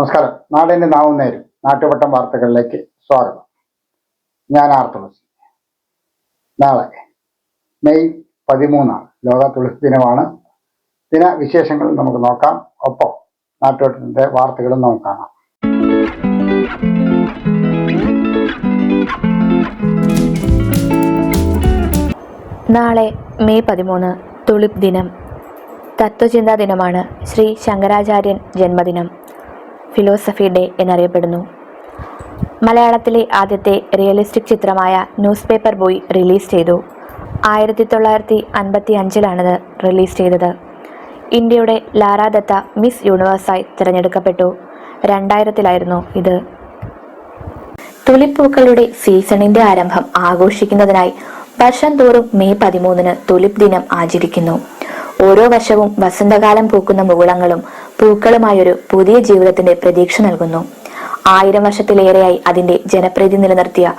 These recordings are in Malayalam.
നമസ്കാരം. നാടിന്റെ നാവും നേരും. നാട്ടുവട്ടം വാർത്തകളിലേക്ക് സ്വാഗതം. ഞാൻ ആർ തുളസി. നാളെ മെയ് പതിമൂന്നാണ്. ലോക തുളസി ദിനമാണ്. ദിന വിശേഷങ്ങൾ നമുക്ക് നോക്കാം. ഒപ്പം നാട്ടുവട്ടത്തിന്റെ വാർത്തകളും നമുക്ക് കാണാം. നാളെ മെയ് പതിമൂന്ന് തുളിപ് ദിനം. തത്വചിന്താ ദിനമാണ്. ശ്രീ ശങ്കരാചാര്യൻ ജന്മദിനം. ഫിലോസഫി ഡേ എന്നറിയപ്പെടുന്നു. മലയാളത്തിലെ ആദ്യത്തെ റിയലിസ്റ്റിക് ചിത്രമായ ന്യൂസ് പേപ്പർ ബോയ് റിലീസ് ചെയ്തു. ആയിരത്തി തൊള്ളായിരത്തി അൻപത്തി അഞ്ചിലാണിത് റിലീസ് ചെയ്തത്. ഇന്ത്യയുടെ ലാര ദത്ത മിസ് യൂണിവേഴ്സായി തിരഞ്ഞെടുക്കപ്പെട്ടു. രണ്ടായിരത്തിലായിരുന്നു ഇത്. തുലിപ്പൂക്കളുടെ സീസണിന്റെ ആരംഭം ആഘോഷിക്കുന്നതിനായി വർഷം തോറും മെയ് പതിമൂന്നിന് തുലിപ് ദിനം ആചരിക്കുന്നു. ഓരോ വർഷവും വസന്തകാലം പൂക്കുന്ന മുകുളങ്ങളും പൂക്കളുമായൊരു പുതിയ ജീവിതത്തിന്റെ പ്രതീക്ഷ നൽകുന്നു. ആയിരം വർഷത്തിലേറെയായി അതിന്റെ ജനപ്രീതി നിലനിർത്തിയ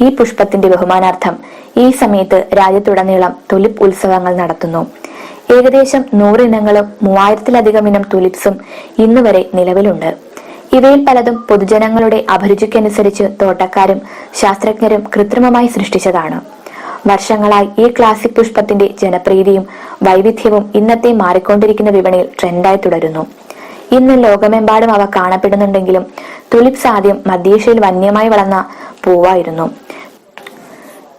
ഈ പുഷ്പത്തിന്റെ ബഹുമാനാർത്ഥം ഈ സമയത്ത് രാജ്യത്തുടനീളം തുലിപ് ഉത്സവങ്ങൾ നടത്തുന്നു. ഏകദേശം നൂറിനങ്ങളും മൂവായിരത്തിലധികം ഇനം തുലിപ്സും ഇന്നുവരെ നിലവിലുണ്ട്. ഇവയിൽ പലതും പൊതുജനങ്ങളുടെ അഭിരുചിക്കനുസരിച്ച് തോട്ടക്കാരും ശാസ്ത്രജ്ഞരും കൃത്രിമമായി സൃഷ്ടിച്ചതാണ്. വർഷങ്ങളായി ഈ ക്ലാസിക് പുഷ്പത്തിന്റെ ജനപ്രീതിയും വൈവിധ്യവും ഇന്നത്തെ മാറിക്കൊണ്ടിരിക്കുന്ന വിപണിയിൽ ട്രെൻഡായി തുടരുന്നു. ഇന്ന് ലോകമെമ്പാടും അവ കാണപ്പെടുന്നുണ്ടെങ്കിലും തുലിപ്സ് ആദ്യം മധ്യേഷ്യയിൽ വന്യമായി വളർന്ന പൂവായിരുന്നു.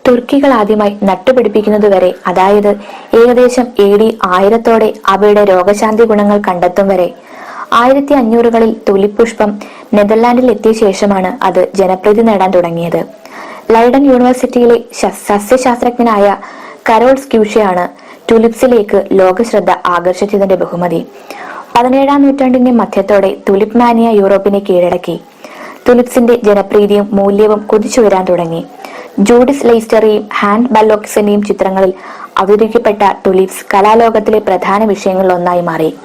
തുർക്കികൾ ആദ്യമായി നട്ടുപിടിപ്പിക്കുന്നതുവരെ അതായത് ഏകദേശം ഡി ആയിരത്തോടെ അവയുടെ രോഗശാന്തി ഗുണങ്ങൾ കണ്ടെത്തും വരെ ആയിരത്തി അഞ്ഞൂറുകളിൽ തുലിപ്പുഷ്പം നെതർലാൻഡിൽ എത്തിയ ശേഷമാണ് അത് ജനപ്രീതി നേടാൻ തുടങ്ങിയത്. ലൈഡൻ യൂണിവേഴ്സിറ്റിയിലെ സസ്യശാസ്ത്രജ്ഞനായ കരോൾ സ്ക്യൂഷയാണ് ടുലിപ്സിലേക്ക് ലോകശ്രദ്ധ ആകർഷിച്ചതിന്റെ ബഹുമതി. പതിനേഴാം നൂറ്റാണ്ടിന്റെ മധ്യത്തോടെ തുലിപ് മാനിയ യൂറോപ്പിനെ കീഴടക്കി. തുലിപ്സിന്റെ ജനപ്രീതിയും മൂല്യവും കുതിച്ചുയരാൻ തുടങ്ങി. ജൂഡിസ് ലെയ്സ്റ്ററിയും ഹാൻഡ് ബല്ലോക്സിന്റെയും ചിത്രങ്ങളിൽ അവതരിക്കപ്പെട്ട ടുലിപ്സ് കലാലോകത്തിലെ പ്രധാന വിഷയങ്ങളിൽ ഒന്നായി മാറി.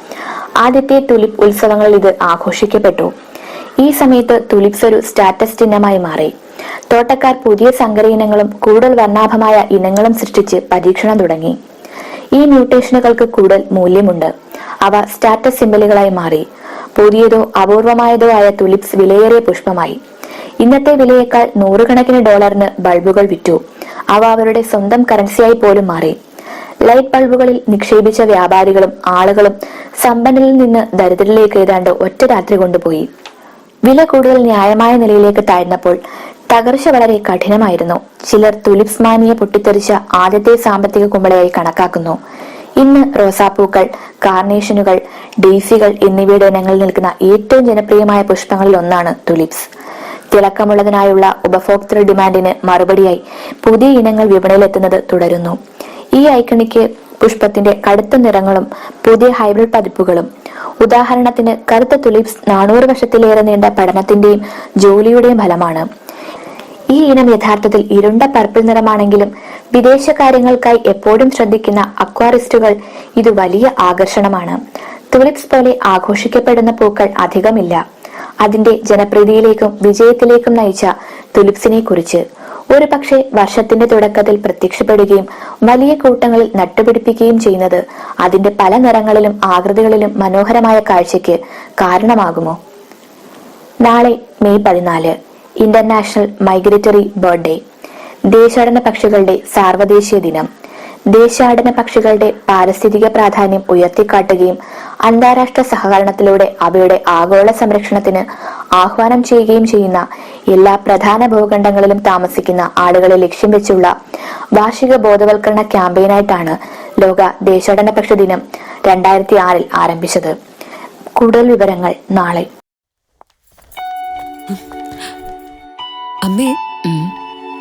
ആദ്യത്തെ തുലിപ് ഉത്സവങ്ങളിൽ ഇത് ആഘോഷിക്കപ്പെട്ടു. ഈ സമയത്ത് തുലിപ്സ് ഒരു സ്റ്റാറ്റസ് ചിഹ്നമായി മാറി. തോട്ടക്കാർ പുതിയ സങ്കര ഇനങ്ങളും കൂടുതൽ വർണാഭമായ ഇനങ്ങളും സൃഷ്ടിച്ച് പരീക്ഷണം തുടങ്ങി. ഈ മ്യൂട്ടേഷനുകൾക്ക് കൂടുതൽ മൂല്യമുണ്ട്. അവ സ്റ്റാറ്റസ് സിമ്പലുകളായി മാറി. പുതിയതോ അപൂർവമായതോ ആയ തുലിപ്സ് വിലയേറിയ പുഷ്പമായി. ഇന്നത്തെ വിലയേക്കാൾ നൂറുകണക്കിന് ഡോളറിന് ബൾബുകൾ വിറ്റു. അവ അവരുടെ സ്വന്തം കറൻസിയായി പോലും മാറി. ലൈറ്റ് ബൾബുകളിൽ നിക്ഷേപിച്ച വ്യാപാരികളും ആളുകളും സമ്പന്നരിൽ നിന്ന് ദരിദ്രരിലേക്ക് ഏതാണ്ട് ഒറ്റ രാത്രി കൊണ്ടുപോയി. വില കൂടുതൽ ന്യായമായ നിലയിലേക്ക് താഴ്ന്നപ്പോൾ തകർച്ച വളരെ കഠിനമായിരുന്നു. ചിലർ തുലിപ്സ് മാനിയെ പൊട്ടിത്തെറിച്ച ആദ്യത്തെ സാമ്പത്തിക കുമ്പളയായി കണക്കാക്കുന്നു. ഇന്ന് റോസാപ്പൂക്കൾ കാർണേഷനുകൾ ഡെയ്സികൾ എന്നിവയുടെ ഇനങ്ങളിൽ നിൽക്കുന്ന ഏറ്റവും ജനപ്രിയമായ പുഷ്പങ്ങളിൽ ഒന്നാണ് തുലിപ്സ്. തിളക്കമുള്ളതിനായുള്ള ഉപഭോക്തൃ ഡിമാൻഡിന് മറുപടിയായി പുതിയ ഇനങ്ങൾ വിപണിയിലെത്തുന്നത് തുടരുന്നു. ഈ ഐക്കണിക്ക് പുഷ്പത്തിന്റെ കടുത്ത നിറങ്ങളും പുതിയ ഹൈബ്രിഡ് പതിപ്പുകളും ഉദാഹരണത്തിന് കറുത്ത തുലിപ്സ് നാനൂറ് വർഷത്തിലേറെ നീണ്ട പഠനത്തിന്റെയും ജോലിയുടെയും ഫലമാണ്. ഈ ഇനം യഥാർത്ഥത്തിൽ ഇരുണ്ട പർപ്പിൾ നിറമാണെങ്കിലും വിദേശ കാര്യങ്ങൾക്കായി എപ്പോഴും ശ്രദ്ധിക്കുന്ന അക്വാറിസ്റ്റുകൾ ഇത് വലിയ ആകർഷണമാണ്. തുലിപ്സ് പോലെ ആഘോഷിക്കപ്പെടുന്ന പൂക്കൾ അധികമില്ല. അതിന്റെ ജനപ്രീതിയിലേക്കും വിജയത്തിലേക്കും നയിച്ച തുലിപ്സിനെ കുറിച്ച് ഒരു പക്ഷേ വർഷത്തിന്റെ തുടക്കത്തിൽ പ്രത്യക്ഷപ്പെടുകയും വലിയ കൂട്ടങ്ങളിൽ നട്ടുപിടിപ്പിക്കുകയും ചെയ്യുന്നത് അതിന്റെ പല നിറങ്ങളിലും ആകൃതികളിലും മനോഹരമായ കാഴ്ചയ്ക്ക് കാരണമാകുമോ? നാളെ മെയ് പതിനാല് ഇന്റർനാഷണൽ മൈഗ്രേറ്ററി ബർത്ത്ഡേ ദേശാടന പക്ഷികളുടെ സാർവദേശീയ ദിനം. ദേശാടന പക്ഷികളുടെ പാരിസ്ഥിതിക പ്രാധാന്യം ഉയർത്തിക്കാട്ടുകയും അന്താരാഷ്ട്ര സഹകരണത്തിലൂടെ അവയുടെ ആഗോള സംരക്ഷണത്തിന് ആഹ്വാനം ചെയ്യുകയും ചെയ്യുന്ന എല്ലാ പ്രധാന ഭൂഖണ്ഡങ്ങളിലും താമസിക്കുന്ന ആളുകളെ ലക്ഷ്യം വെച്ചുള്ള വാർഷിക ബോധവൽക്കരണ ക്യാമ്പയിനായിട്ടാണ് ലോക ദേശാടന പക്ഷി ദിനം രണ്ടായിരത്തി ആറിൽ ആരംഭിച്ചത്. കൂടുതൽ വിവരങ്ങൾ നാളെ. അമ്മേ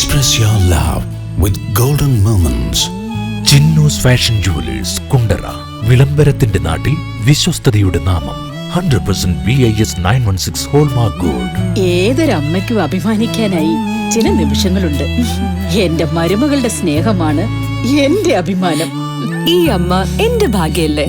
Express your love with golden moments Chinnus fashion jewellers Kundara വിളംബരത്തിന്റെ നാട്ടിൽ വിശ്വസ്തയുടെ നാമം hundred percent B I S nine one six hallmark gold ഏതൊരമ്മയ്ക്കും അഭിമാനിക്കാനായി ചില നിമിഷങ്ങളുണ്ട്. എന്റെ മരുമകളുടെ സ്നേഹമാണ് എന്റെ അഭിമാനം. ഈ അമ്മ എന്റെ ഭാഗ്യല്ലേ?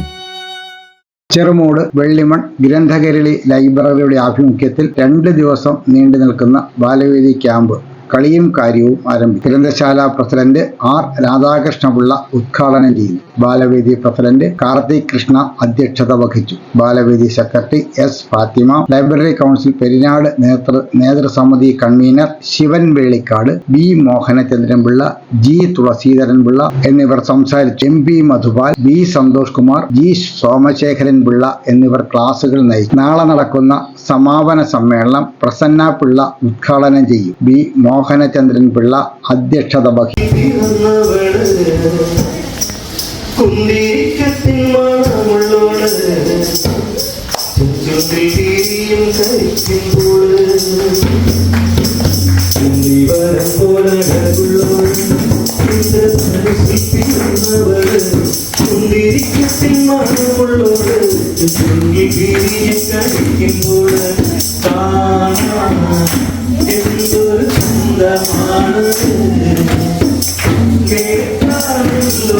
ചെറുമൂട് വെള്ളിമൺ ഗ്രന്ഥകരളി ലൈബ്രറിയുടെ ആഭിമുഖ്യത്തിൽ രണ്ട് ദിവസം നീണ്ടു നിൽക്കുന്ന ബാലവേദി ക്യാമ്പ്. കളിയും കാര്യവും ആരംഭിക്കും ഗ്രന്ഥശാല പ്രസിഡന്റ് ആർ രാധാകൃഷ്ണപിള്ള ഉദ്ഘാടനം ചെയ്തു. ബാലവേദി പ്രസിഡന്റ് കാർത്തിക് കൃഷ്ണ അധ്യക്ഷത വഹിച്ചു. Balavedi secretary S Fathima library council Perinad നേതൃ നേതൃസമിതി convener Shivan Velikkad B Mohanachandran Pillai G Thulaseedharan Pillai എന്നിവർ സംസാരിച്ചു. M P Madhupal B Santhosh Kumar G Somasekharan Pillai എന്നിവർ ക്ലാസുകൾ നയിച്ചു. നാളെ നടക്കുന്ന സമാപന സമ്മേളനം പ്രസന്ന പിള്ള ഉദ്ഘാടനം ചെയ്യും. ബി മോഹനചന്ദ്രൻ പിള്ള അധ്യക്ഷത പിറന്നവൾ കുന്തിരിക്കത്തിൻ മണമുള്ളോട് ചുറ്റുണ്ടിൽ തിരിയും കഴിക്കുമ്പോൾ കുന്തിവരം പോലകുള്ളോട് കുന്തിരിക്കത്തിൻ മണമുള്ളോട് ചുറ്റുണ്ടിൽ തിരിയും കഴിക്കുമ്പോൾ കാണാം എന്തൊരു ചന്തമാണ്. കേട്ടാണല്ലോ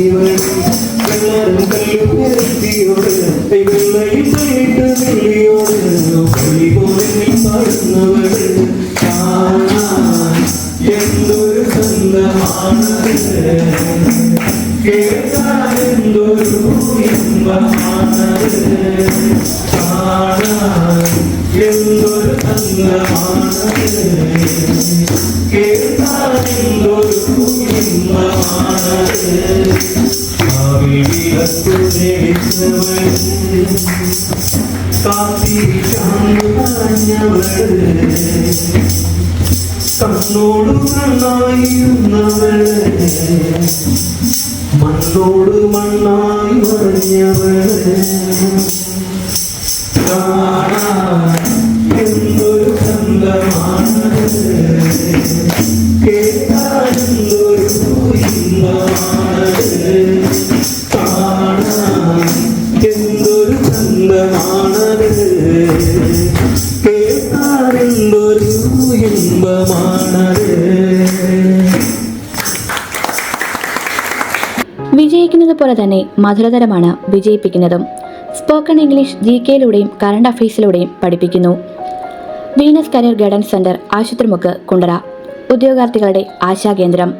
Спасибо. എന്തൊരു ചന്തമാണത് മധുരതരമാണ് വിജയിപ്പിക്കുന്നതും. സ്പോക്കൺ ഇംഗ്ലീഷ് ജി കെയിലൂടെയും കറണ്ട് അഫയേഴ്സിലൂടെയും പഠിപ്പിക്കുന്നു. Venus career guidance centre Asupathrimukku Kundara. ഉദ്യോഗാർത്ഥികളുടെ ആശാകേന്ദ്രം.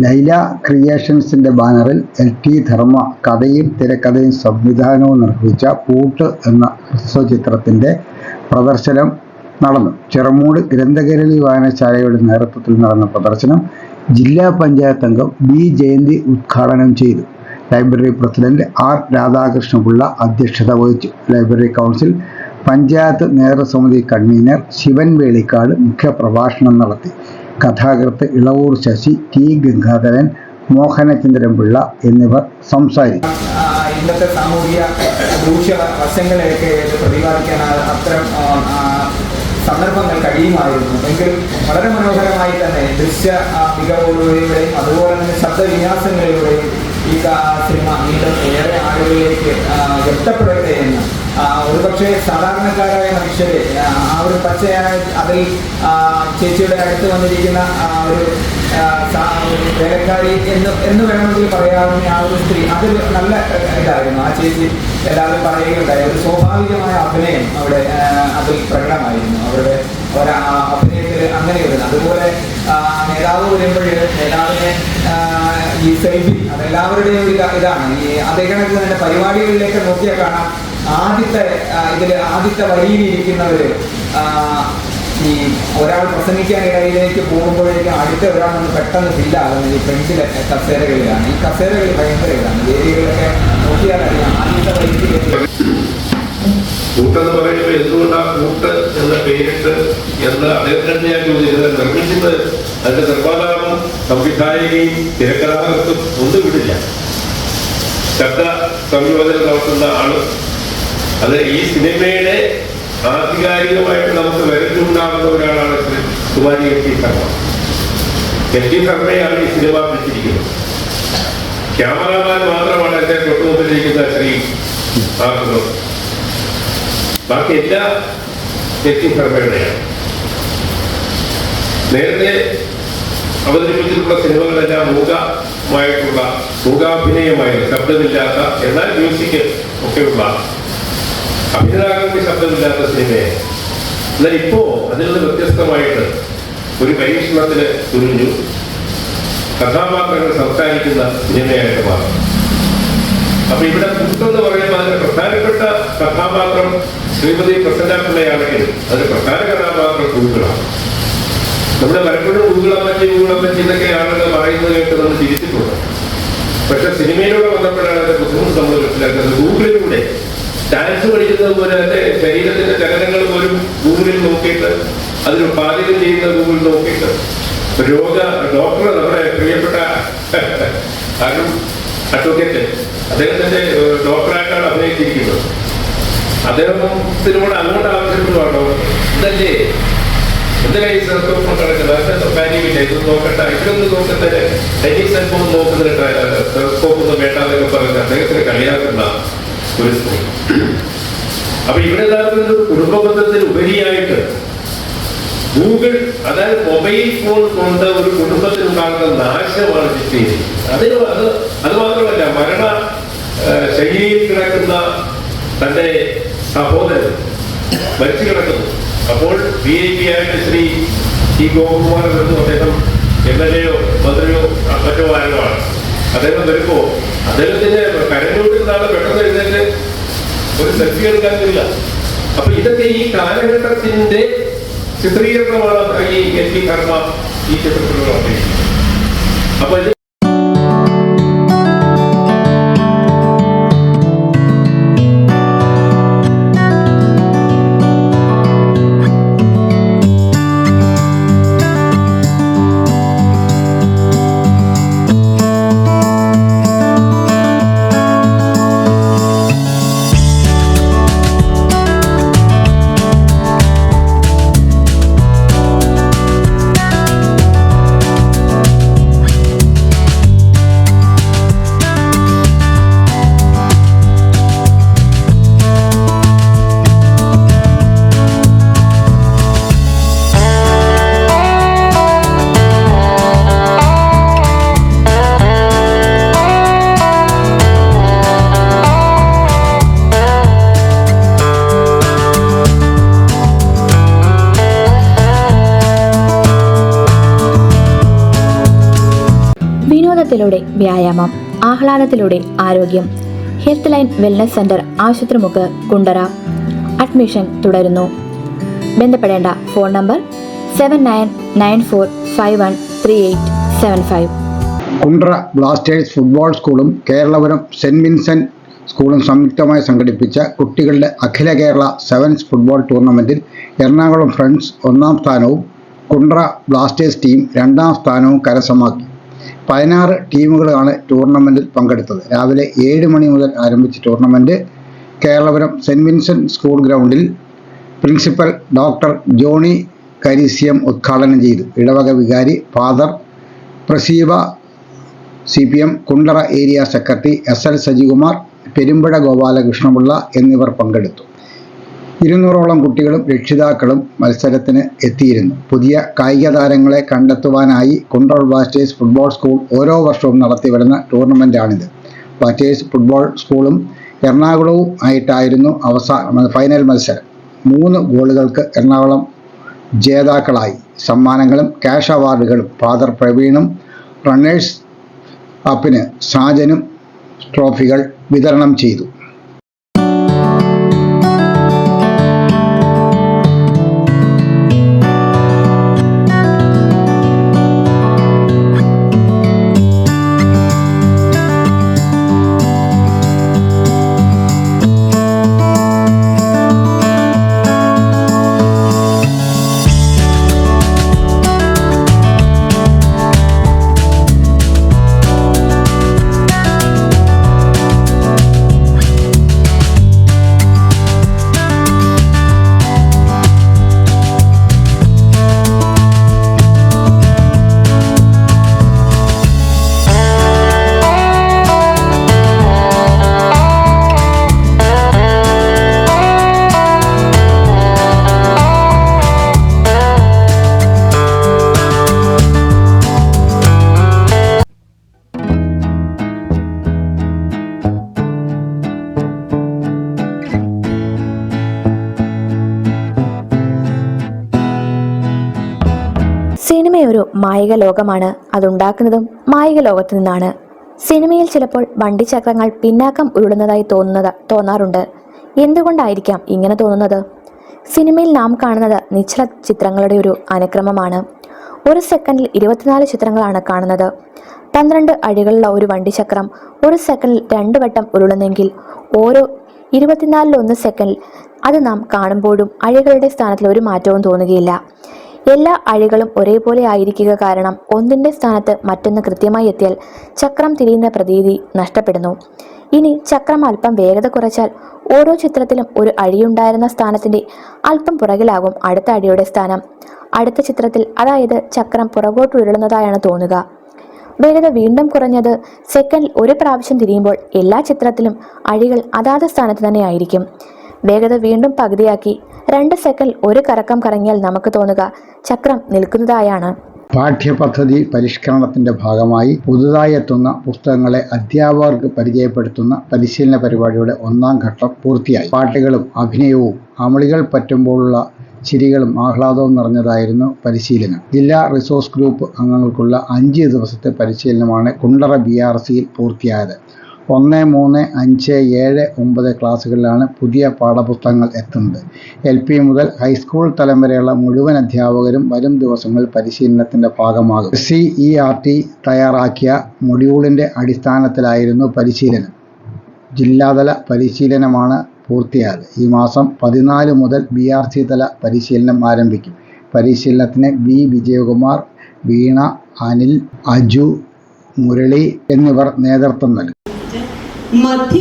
ലൈല ക്രിയേഷൻസിന്റെ ബാനറിൽ എൽ ടി ധർമ്മ കഥയും തിരക്കഥയും സംവിധാനവും നിർവഹിച്ച പൂട്ട് എന്ന ഹ്രസ്വചിത്രത്തിന്റെ പ്രദർശനം നടന്നു. ചെറുമൂട് ഗ്രന്ഥകരളി വായനശാലയുടെ നേതൃത്വത്തിൽ നടന്ന പ്രദർശനം ജില്ലാ പഞ്ചായത്ത് അംഗം ബി ജയന്തി ഉദ്ഘാടനം ചെയ്തു. ലൈബ്രറി പ്രസിഡന്റ് ആർ രാധാകൃഷ്ണപിള്ള അധ്യക്ഷത വഹിച്ചു. ലൈബ്രറി കൗൺസിൽ പഞ്ചായത്ത് നേതൃസമിതി കൺവീനർ ശിവൻ വേളിക്കാട് മുഖ്യപ്രഭാഷണം നടത്തി. കഥാകൃത്ത് ഇളവൂർ ശശി ടി ഗംഗാധരൻ മോഹനചന്ദ്രൻപിള്ള എന്നിവർ സംസാരിച്ചു. ഇന്നത്തെ സാമൂഹിക ദൂഷ്യ വശങ്ങളെയൊക്കെ പ്രതിപാദിക്കാൻ അത്തരം സന്ദർഭങ്ങൾ കഴിയുമായിരുന്നു. എങ്കിലും വളരെ മനോഹരമായി തന്നെ ദൃശ്യ മികവുകളിലൂടെയും അതുപോലെ തന്നെ ശബ്ദവിന്യാസങ്ങളിലൂടെയും ഈ സിനിമ വീണ്ടും ഏറെ ആളുകളിലേക്ക് എത്തപ്പെടട്ടെ എന്ന് ഒരുപക്ഷെ സാധാരണക്കാരായ മനുഷ്യരെ ആ, ഒരു പച്ചയായ അതിൽ ചേച്ചിയുടെ അടുത്ത് വന്നിരിക്കുന്ന ഒരു വേലക്കാരി എന്ന് എന്ന് വേണമെങ്കിൽ പറയാവുന്ന ആ ഒരു സ്ത്രീ അതൊരു നല്ല ഇതായിരുന്നു. ആ ചേച്ചി എല്ലാവരും പറയുകയുണ്ടായി. ഒരു സ്വാഭാവികമായ അഭിനയം അവിടെ അതിൽ പ്രകടമായിരുന്നു. അവരുടെ അഭിനയത്തിൽ അങ്ങനെ വരുന്നത്. അതുപോലെ നേതാവ് വരുമ്പോൾ നേതാവിനെ ഈ സെൽഫി അതെല്ലാവരുടെയും ഇതാണ്. ഈ അതേ കണക്ക് തന്നെ പരിപാടികളിലേക്ക് നോക്കിയാൽ കാണാം. ആദ്യത്തെ ഇതിൽ ആദ്യത്തെ വരിയിൽ ഇരിക്കുന്നവര് ഈ ഒരാൾ പ്രസംഗിക്കാൻ ഇടയിലേക്ക് പോകുമ്പോഴേക്കും അടുത്ത ഒരാൾ നമ്മൾ പെട്ടെന്ന് ഫില്ലാകുന്നത് ഈ ഫ്രണ്ടിലെ കസേരകളിലാണ്. ഈ കസേരകൾ ഭയങ്കര ഇതാണ്. വേദികളൊക്കെ നോക്കിയാൽ അറിയാം. ആദ്യത്തെ വരിയിലേക്ക് കൂട്ടെന്ന് പറയുമ്പോൾ എന്തുകൊണ്ടാണ് കൂട്ട് എന്ന പേരിട്ട് എന്ന് അദ്ദേഹം തന്നെയാണ് ചോദിച്ചത് നിർമ്മിക്കുന്നത് അതിന്റെ നിർമ്മാതാവും സംവിധായകയും തിരക്കഥാകൃത്തും ഒന്നും വിടില്ല ശബ്ദ സംയോജനം നടത്തുന്ന ആൾ. അത് ഈ സിനിമയുടെ ആധികാരികമായിട്ട് നമുക്ക് വരുന്നുണ്ടാകുന്ന ഒരാളാണ് Kumari N T Sharma. N T ശർമ്മയാണ് ഈ സിനിമ പിടിച്ചിരിക്കുന്നത്. ക്യാമറാമാൻ മാത്രമാണ് എന്റെ തൊട്ടുമുമ്പിലിരിക്കുന്ന ശ്രീ ആക്കുന്നത് ബാക്കി എല്ലാ എത്തി ശർമ്മയുടെയാണ് നേരത്തെ അവതരിപ്പിച്ചിട്ടുള്ള സിനിമകളെല്ലാം മൂകമായിട്ടുള്ള മൂകാഭിനയമായ ശബ്ദമില്ലാത്ത എന്നാൽ മ്യൂസിക് ഒക്കെയുള്ള അഭിനേതാക്കൾക്ക് ശബ്ദമില്ലാത്ത സിനിമയാണ് എന്നാൽ ഇപ്പോ അതിൽ നിന്ന് വ്യത്യസ്തമായിട്ട് ഒരു പരീക്ഷണത്തിന് തുനിഞ്ഞു കഥാപാത്രങ്ങൾ സംസാരിക്കുന്ന സിനിമയായിട്ട് മാറും അപ്പൊ ഇവിടെ പുസ്തകം പറയുമ്പോൾ അതിന്റെ പ്രധാനപ്പെട്ട കഥാപാത്രം ശ്രീമതി പ്രസന്നപിള്ളയാണെങ്കിൽ അത് പ്രധാന കഥാപാത്രം ഗൂഗിളാണ് നമ്മുടെ പലപ്പോഴും ഗൂഗിളമ്മച്ചി ഗൂഗിളമ്മച്ചി എന്നൊക്കെയാണെന്ന് പറയുന്നത് കേട്ട് നമ്മൾ ചിരിച്ചിട്ടുണ്ട്. പക്ഷെ സിനിമയിലൂടെ വന്നപ്പോഴാണ് അതിന്റെ ബുദ്ധിമുട്ട് നമ്മൾ മനസ്സിലാക്കുന്നത്. ഗൂഗിളിലൂടെ ഡാൻസ് പഠിക്കുന്നത് പോലെ തന്നെ ശരീരത്തിന്റെ ചലനങ്ങൾ പോലും ഗൂഗിളിൽ നോക്കിയിട്ട് അതിന് പാചകം ചെയ്യുന്ന ഗൂഗിൾ നോക്കിയിട്ട്. രോഗ ഡോക്ടർ നമ്മുടെ പ്രിയപ്പെട്ട അരുൺ അഡ്വക്കേറ്റ് അദ്ദേഹത്തിന്റെ ഡോക്ടറായിട്ടാണ് അഭിനയിച്ചിരിക്കുന്നത്. അദ്ദേഹത്തിനോട് അങ്ങോട്ട് ആവശ്യപ്പെടുവാണോ ഇതല്ലേ? എന്തിനാ ഈ സെർക്കോപ്പ് കിടക്കുന്നത് ഇത് നോക്കട്ടെ ഇതൊന്നും നോക്കട്ടെ ടെന്നീസ് അനുഭവം നോക്കുന്നിട്ട് സെർക്കോപ്പ് ഒന്നും അദ്ദേഹത്തിന് കളിയാക്കുന്ന അപ്പൊ ഇവിടെ ഒരു കുടുംബ ബന്ധത്തിന് ഉപരിയായിട്ട് ഗൂഗിൾ അതായത് മൊബൈൽ ഫോൺ കൊണ്ട് ഒരു കുടുംബത്തിൽ ഉണ്ടാകുന്ന നാശമാണ് ചിത്രീകരിക്കുന്നത്. അതിന് അത് അത് മാത്രമല്ല മരണ ശൈലിയിൽ കിടക്കുന്ന തന്റെ സഹോദരൻ മരിച്ചു കിടക്കുന്നു. അപ്പോൾ ബി ഐ പി ആയിട്ട് ശ്രീ ഈ ഗോപകുമാരൻ വരുന്നു. അദ്ദേഹം എം എൽ എയോ മന്ത്രിയോ മറ്റോ ആരോ ആണ് അദ്ദേഹം വരുമ്പോ അദ്ദേഹത്തിന് നിന്നാണ് പെട്ടെന്ന് എഴുന്നേറ്റ് ഒരു സെൽഫി എടുക്കാനില്ല അപ്പൊ ഇതൊക്കെ ഈ കാലഘട്ടത്തിന്റെ ചിത്രീകരണമാണ് ഈ എൻ പി കർമ്മ ഈ ചിത്രത്തിലുള്ള അപ്പൊ ഇത് കളിയിലൂടെ വ്യായാമം ആഹ്ലാദത്തിലൂടെ ആരോഗ്യം. Health line wellness centre Ashupathrimukku Kundara. Admission തുടരുന്നു. ബന്ധപ്പെടേണ്ട phone number seven nine nine four five one three eight seven five. Kundara blasters football സ്കൂളും കേരളപുരം സെന്റ് വിൻസെന്റ് സ്കൂളും സംയുക്തമായി സംഘടിപ്പിച്ച കുട്ടികളുടെ അഖില കേരള സെവൻസ് ഫുട്ബോൾ ടൂർണമെന്റിൽ എറണാകുളം ഫ്രണ്ട്സ് ഒന്നാം സ്ഥാനവും കുണ്ട്ര ബ്ലാസ്റ്റേഴ്സ് ടീം രണ്ടാം സ്ഥാനവും കരസ്ഥമാക്കി. പതിനാറ് ടീമുകളാണ് ടൂർണമെന്റിൽ പങ്കെടുത്തത്. രാവിലെ ഏഴ് മണി മുതൽ ആരംഭിച്ച tournament Keralapuram saint Vincent school ഗ്രൗണ്ടിൽ പ്രിൻസിപ്പൽ ഡോക്ടർ ജോണി കരീസ്യം ഉദ്ഘാടനം ചെയ്തു. ഇടവക വികാരി father പ്രസീവ C P M Kundara area secretary S L Sajikumar Perumpuzha Gopalakrishna Pillai എന്നിവർ പങ്കെടുത്തു. ഇരുന്നൂറോളം കുട്ടികളും രക്ഷിതാക്കളും മത്സരത്തിന് എത്തിയിരുന്നു. പുതിയ കായിക താരങ്ങളെ കണ്ടെത്തുവാനായി കുണ്ട്രോൾ ബ്ലാസ്റ്റേഴ്സ് ഫുട്ബോൾ സ്കൂൾ ഓരോ വർഷവും നടത്തിവരുന്ന ടൂർണമെന്റാണിത് ബ്ലാസ്റ്റേഴ്സ് ഫുട്ബോൾ സ്കൂളും എറണാകുളവും ആയിട്ടായിരുന്നു അവസാന ഫൈനൽ മത്സരം. മൂന്ന് ഗോളുകൾക്ക് എറണാകുളം ജേതാക്കളായി. സമ്മാനങ്ങളും ക്യാഷ് അവാർഡുകളും ഫാദർ പ്രവീണും റണ്ണേഴ്സ് അപ്പിന് സാജനും ട്രോഫികൾ വിതരണം ചെയ്തു. സിനിമയൊരു മായിക ലോകമാണ് അതുണ്ടാക്കുന്നതും മായിക ലോകത്തു നിന്നാണ്. സിനിമയിൽ ചിലപ്പോൾ വണ്ടിചക്രങ്ങൾ പിന്നാക്കം ഉരുളുന്നതായി തോന്നുന്നത് തോന്നാറുണ്ട്. എന്തുകൊണ്ടായിരിക്കാം ഇങ്ങനെ തോന്നുന്നത്? സിനിമയിൽ നാം കാണുന്നത് നിശ്ചല ചിത്രങ്ങളുടെ ഒരു അനുക്രമമാണ്. ഒരു സെക്കൻഡിൽ ഇരുപത്തിനാല് ചിത്രങ്ങളാണ് കാണുന്നത്. പന്ത്രണ്ട് അഴികളുള്ള ഒരു വണ്ടിചക്രം ഒരു സെക്കൻഡിൽ രണ്ട് വട്ടം ഉരുളുന്നെങ്കിൽ ഓരോ ഇരുപത്തിനാലിലൊന്ന് സെക്കൻഡിൽ അത് നാം കാണുമ്പോഴും അഴികളുടെ സ്ഥാനത്തിൽ ഒരു മാറ്റവും തോന്നുകയില്ല. എല്ലാ അഴികളും ഒരേപോലെ ആയിരിക്കുക കാരണം ഒന്നിന്റെ സ്ഥാനത്ത് മറ്റൊന്ന് കൃത്യമായി എത്തിയാൽ ചക്രം തിരിയുന്ന പ്രതീതി നഷ്ടപ്പെടുന്നു. ഇനി ചക്രം അല്പം വേഗത കുറച്ചാൽ ഓരോ ചിത്രത്തിലും ഒരു അഴിയുണ്ടായിരുന്ന സ്ഥാനത്തിന്റെ അല്പം പുറകിലാകും അടുത്ത അടിയുടെ സ്ഥാനം. അടുത്ത ചിത്രത്തിൽ അതായത് ചക്രം പുറകോട്ട് ഉരുളുന്നതായാണ് തോന്നുക. വേഗത വീണ്ടും കുറഞ്ഞത് സെക്കൻഡിൽ ഒരു പ്രാവശ്യം തിരിയുമ്പോൾ എല്ലാ ചിത്രത്തിലും അഴികൾ അതാത് സ്ഥാനത്ത് തന്നെ ആയിരിക്കും. വേഗത വീണ്ടും പകുതിയാക്കി. രണ്ട് സെക്കൻഡ് ഒരു കറക്കം കറങ്ങിയാൽ നമുക്ക് തോന്നുക ചക്രം നിൽക്കുന്നതായാണ്. പാഠ്യപദ്ധതി പരിഷ്കരണത്തിന്റെ ഭാഗമായി പുതുതായി എത്തുന്ന പുസ്തകങ്ങളെ അധ്യാപകർക്ക് പരിചയപ്പെടുത്തുന്ന പരിശീലന പരിപാടിയുടെ ഒന്നാം ഘട്ടം പൂർത്തിയായി. പാട്ടുകളും അഭിനയവും അമളികൾ പറ്റുമ്പോഴുള്ള ചിരികളും ആഹ്ലാദവും നിറഞ്ഞതായിരുന്നു പരിശീലനം. ജില്ലാ റിസോഴ്സ് ഗ്രൂപ്പ് അംഗങ്ങൾക്കുള്ള അഞ്ച് ദിവസത്തെ പരിശീലനമാണ് കുണ്ടറ ബി ആർ സിയിൽ പൂർത്തിയായത്. ഒന്ന് മൂന്ന് അഞ്ച് ഏഴ് ഒമ്പത് ക്ലാസ്സുകളിലാണ് പുതിയ പാഠപുസ്തകങ്ങൾ എത്തുന്നത്. എൽ പി മുതൽ ഹൈസ്കൂൾ തലം വരെയുള്ള മുഴുവൻ അധ്യാപകരും വരും ദിവസങ്ങളിൽ പരിശീലനത്തിന്റെ ഭാഗമാകും. സി ഇ ആർ ടി തയ്യാറാക്കിയ മൊഡ്യൂളിന്റെ അടിസ്ഥാനത്തിലായിരുന്നു പരിശീലനം. ജില്ലാതല പരിശീലനമാണ് പൂർത്തിയായത്. ഈ മാസം പതിനാല് മുതൽ ബി ആർ സി തല പരിശീലനം ആരംഭിക്കും. പരിശീലനത്തിന് ബി വിജയകുമാർ വീണ അനിൽ അജു മുരളി എന്നിവർ നേതൃത്വം നൽകി. മധ്യവേനവധിയായി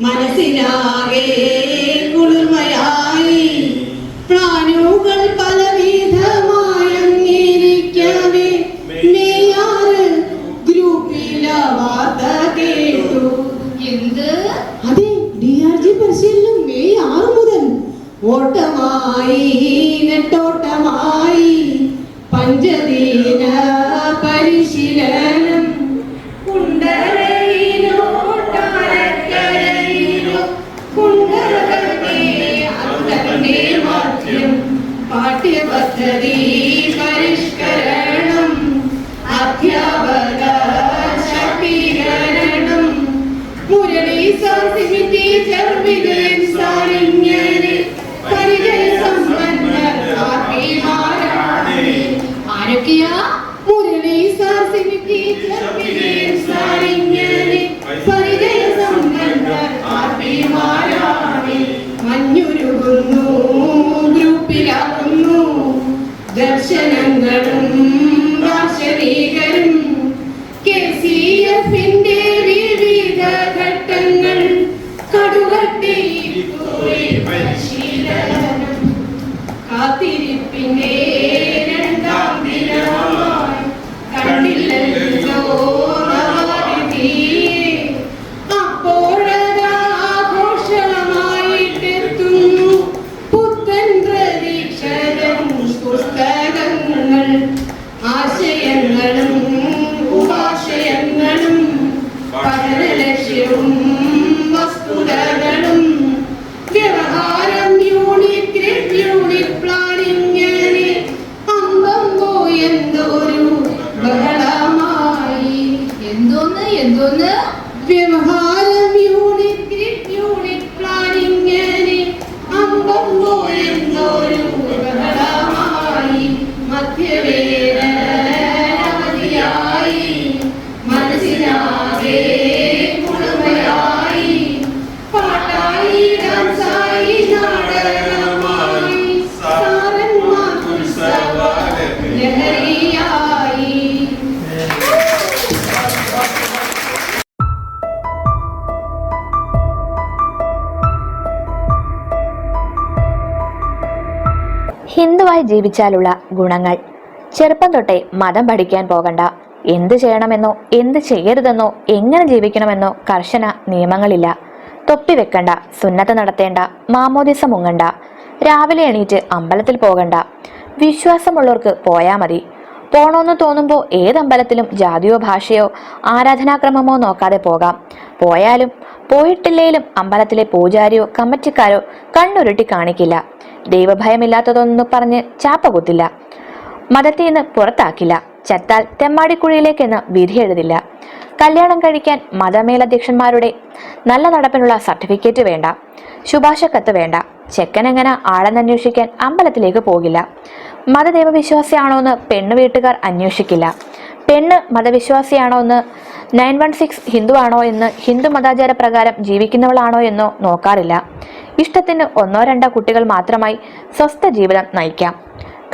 മനസ്സിനാകെ കുളിർമയായി. പ്രാണുകൾ പലവിധമായങ്ങിരിക്കവേ. നെയ്യാറ് ഗ്രൂപ്പില വാർത്ത കേട്ടു. എന്ത്? അതെ ഡി ആർ ജി പരിശീലനം മെയ് ആറ് മുതൽ. ഓട്ടമായി നെട്ടോട്ടമായി പാഠ്യപദ്ധതി പരിഷ്കരണം അധ്യാപക ശാക്തീകരണം മുരളി ജീവിച്ചാലുള്ള ഗുണങ്ങൾ. ചെറുപ്പം തൊട്ടേ മതം പഠിക്കാൻ പോകണ്ട. എന്ത് ചെയ്യണമെന്നോ എന്ത് ചെയ്യരുതെന്നോ എങ്ങനെ ജീവിക്കണമെന്നോ കർശന നിയമങ്ങളില്ല. തൊപ്പി വെക്കണ്ട സുന്നത്ത് നടത്തേണ്ട മാമോദിസ മുങ്ങണ്ട രാവിലെ എണീറ്റ് അമ്പലത്തിൽ പോകണ്ട. വിശ്വാസമുള്ളവർക്ക് പോയാ മതി. പോണോന്ന് തോന്നുമ്പോൾ ഏത് അമ്പലത്തിലും ജാതിയോ ഭാഷയോ ആരാധനാക്രമമോ നോക്കാതെ പോകാം. പോയാലും പോയിട്ടില്ലേലും അമ്പലത്തിലെ പൂജാരിയോ കമ്മിറ്റിക്കാരോ കണ്ണുരുട്ടി കാണിക്കില്ല. ദൈവഭയമില്ലാത്തതൊന്നും പറഞ്ഞ് ചാപ്പ കുത്തില്ല മതത്തിൽ നിന്ന് പുറത്താക്കില്ല. ചത്താൽ തെമ്മാടിക്കുഴിയിലേക്കെന്ന് വിധി എഴുതില്ല. കല്യാണം കഴിക്കാൻ മതമേലധ്യക്ഷന്മാരുടെ നല്ല നടപ്പിനുള്ള സർട്ടിഫിക്കറ്റ് വേണ്ട. ശുപാർശക്കത്ത് വേണ്ട. ചെക്കനെങ്ങനെ ആളെന്നന്വേഷിക്കാൻ അമ്പലത്തിലേക്ക് പോകില്ല. മതദൈവവിശ്വാസിയാണോ എന്ന് പെണ്ണ് വീട്ടുകാർ അന്വേഷിക്കില്ല. പെണ്ണ് മതവിശ്വാസിയാണോ എന്ന് നയൻ വൺ സിക്സ് ഹിന്ദു ആണോ എന്ന് ഹിന്ദു മതാചാര പ്രകാരം ജീവിക്കുന്നവളാണോ എന്നോ നോക്കാറില്ല. ഇഷ്ടത്തിന് ഒന്നോ രണ്ടോ കുട്ടികൾ മാത്രമായി സ്വസ്ഥ ജീവിതം നയിക്കാം.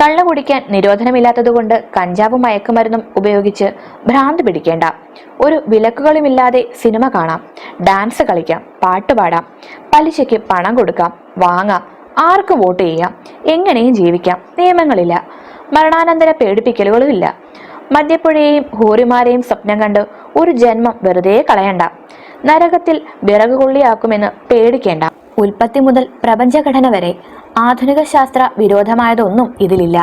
കള്ളു കുടിക്കാൻ നിരോധനമില്ലാത്തതുകൊണ്ട് കഞ്ചാവും മയക്കുമരുന്നും ഉപയോഗിച്ച് ഭ്രാന്ത് പിടിക്കേണ്ട. ഒരു വിലക്കുകളുമില്ലാതെ സിനിമ കാണാം ഡാൻസ് കളിക്കാം പാട്ടുപാടാം പലിശയ്ക്ക് പണം കൊടുക്കാം വാങ്ങാം ആർക്ക് വോട്ട് ചെയ്യാം എങ്ങനെയും ജീവിക്കാം. നിയമങ്ങളില്ല. മരണാനന്തര പേടിപ്പിക്കലുകളും ഇല്ല മദ്യപ്പുഴയെയും ഹൂറിമാരെയും സ്വപ്നം കണ്ട് ഒരു ജന്മം വെറുതെ കളയണ്ട. നരകത്തിൽ വിറകുകൊള്ളിയാക്കുമെന്ന് പേടിക്കേണ്ട. ഉൽപ്പത്തി മുതൽ പ്രപഞ്ചഘടന വരെ ആധുനിക ശാസ്ത്ര വിരോധമായതൊന്നും ഇതിലില്ല.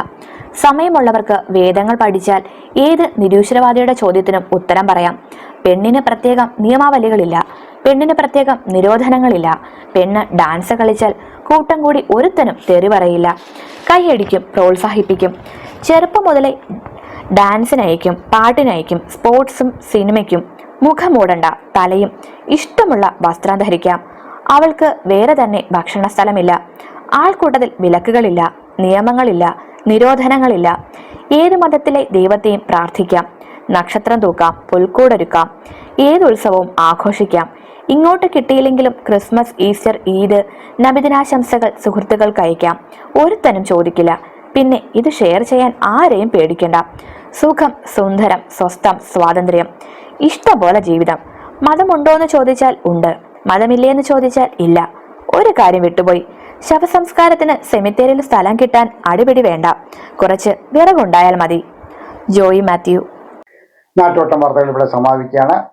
സമയമുള്ളവർക്ക് വേദങ്ങൾ പഠിച്ചാൽ ഏത് നിരീശ്വരവാദിയുടെ ചോദ്യത്തിനും ഉത്തരം പറയാം. പെണ്ണിന് പ്രത്യേകം നിയമാവലികളില്ല. പെണ്ണിന് പ്രത്യേകം നിരോധനങ്ങളില്ല. പെണ്ണ് ഡാൻസ് കളിച്ചാൽ കൂട്ടം കൂടി ഒരുത്തനും തെറി പറയില്ല. കൈയടിക്കും പ്രോത്സാഹിപ്പിക്കും. ചെറുപ്പം മുതലേ ഡാൻസിനയക്കും പാട്ടിനയക്കും സ്പോർട്സും സിനിമയ്ക്കും മുഖം മൂടണ്ട തലയും ഇഷ്ടമുള്ള വസ്ത്രം ധരിക്കാം. അവൾക്ക് വേറെ തന്നെ ഭക്ഷണ സ്ഥലമില്ല ആൾക്കൂട്ടത്തിൽ വിലക്കുകളില്ല നിയമങ്ങളില്ല നിരോധനങ്ങളില്ല. ഏത് മതത്തിലെ ദൈവത്തെയും പ്രാർത്ഥിക്കാം. നക്ഷത്രം തൂക്കാം പുൽക്കൂടൊരുക്കാം. ഏത് ഉത്സവവും ആഘോഷിക്കാം. ഇങ്ങോട്ട് കിട്ടിയില്ലെങ്കിലും ക്രിസ്മസ് ഈസ്റ്റർ ഈദ് നബിദിനാശംസകൾ സുഹൃത്തുക്കൾക്ക് അയക്കാം. ഒരുത്തനും ചോദിക്കില്ല. പിന്നെ ഇത് ഷെയർ ചെയ്യാൻ ആരെയും പേടിക്കണ്ട. സുഖം സുന്ദരം സ്വസ്ഥം സ്വാതന്ത്ര്യം. ഇഷ്ടപോലെ ജീവിതം. മതമുണ്ടോ എന്ന് ചോദിച്ചാൽ ഉണ്ട്. മതമില്ലേ എന്ന് ചോദിച്ചാൽ ഇല്ല. ഒരു കാര്യം വിട്ടുപോയി. ശവസംസ്കാരത്തിന് സെമിത്തേരിയിൽ സ്ഥലം കിട്ടാൻ അടിപിടി വേണ്ട. കുറച്ച് വിറകുണ്ടായാൽ മതി. ജോയി മാത്യു. നാട്ടോട്ടം വാർത്തകൾ ഇവിടെ സമാപിക്കുകയാണ്.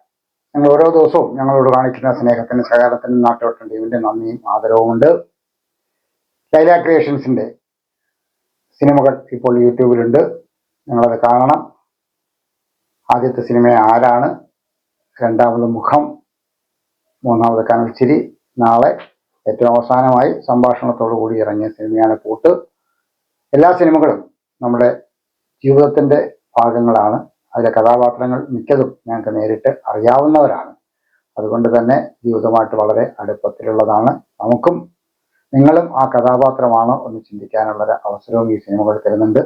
ഞങ്ങൾ ഓരോ ദിവസവും ഞങ്ങളോട് കാണിക്കുന്ന സ്നേഹത്തിനും സഹകരണത്തിനും നാട്ടോട്ടം ടീമിന്റെ നന്ദിയും ആദരവുമുണ്ട്. ലൈല ക്രിയേഷൻസിന്റെ സിനിമകൾ ഇപ്പോൾ യൂട്യൂബിലുണ്ട്. നിങ്ങളത് കാണണം. ആദ്യത്തെ സിനിമ ആരാണ്? രണ്ടാമത് മുഖം. മൂന്നാമത് കനൽച്ചിരി നാളെ ഏറ്റവും അവസാനമായി സംഭാഷണത്തോടു കൂടി ഇറങ്ങിയ സിനിമയാണ് പൂട്ട്. എല്ലാ സിനിമകളും നമ്മുടെ ജീവിതത്തിന്റെ ഭാഗങ്ങളാണ്. അതിലെ കഥാപാത്രങ്ങൾ മിക്കതും ഞങ്ങൾക്ക് നേരിട്ട് അറിയാവുന്നവരാണ്. അതുകൊണ്ട് തന്നെ ജീവിതമായിട്ട് വളരെ അടുപ്പത്തിലുള്ളതാണ് നമുക്കും. നിങ്ങളും ആ കഥാപാത്രമാണോ എന്ന് ചിന്തിക്കാനുള്ള ഒരു അവസരവും ഈ സിനിമകൾ തരുന്നുണ്ട്.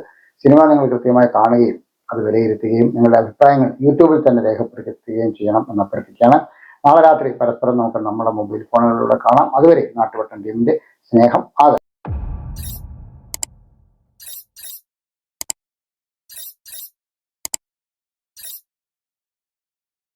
സിനിമ നിങ്ങൾ കൃത്യമായി കാണുകയും അത് വിലയിരുത്തുകയും നിങ്ങളുടെ അഭിപ്രായങ്ങൾ യൂട്യൂബിൽ തന്നെ രേഖപ്പെടുത്തുകയും ചെയ്യണം എന്ന് അഭ്യർത്ഥിക്കുകയാണ് നാളെ രാത്രി പരസ്പരം നമുക്ക് നമ്മുടെ മൊബൈൽ ഫോണുകളിലൂടെ കാണാം. അതുവരെ നാട്ടുവട്ടം ടീമിന്റെ സ്നേഹം ആദരം.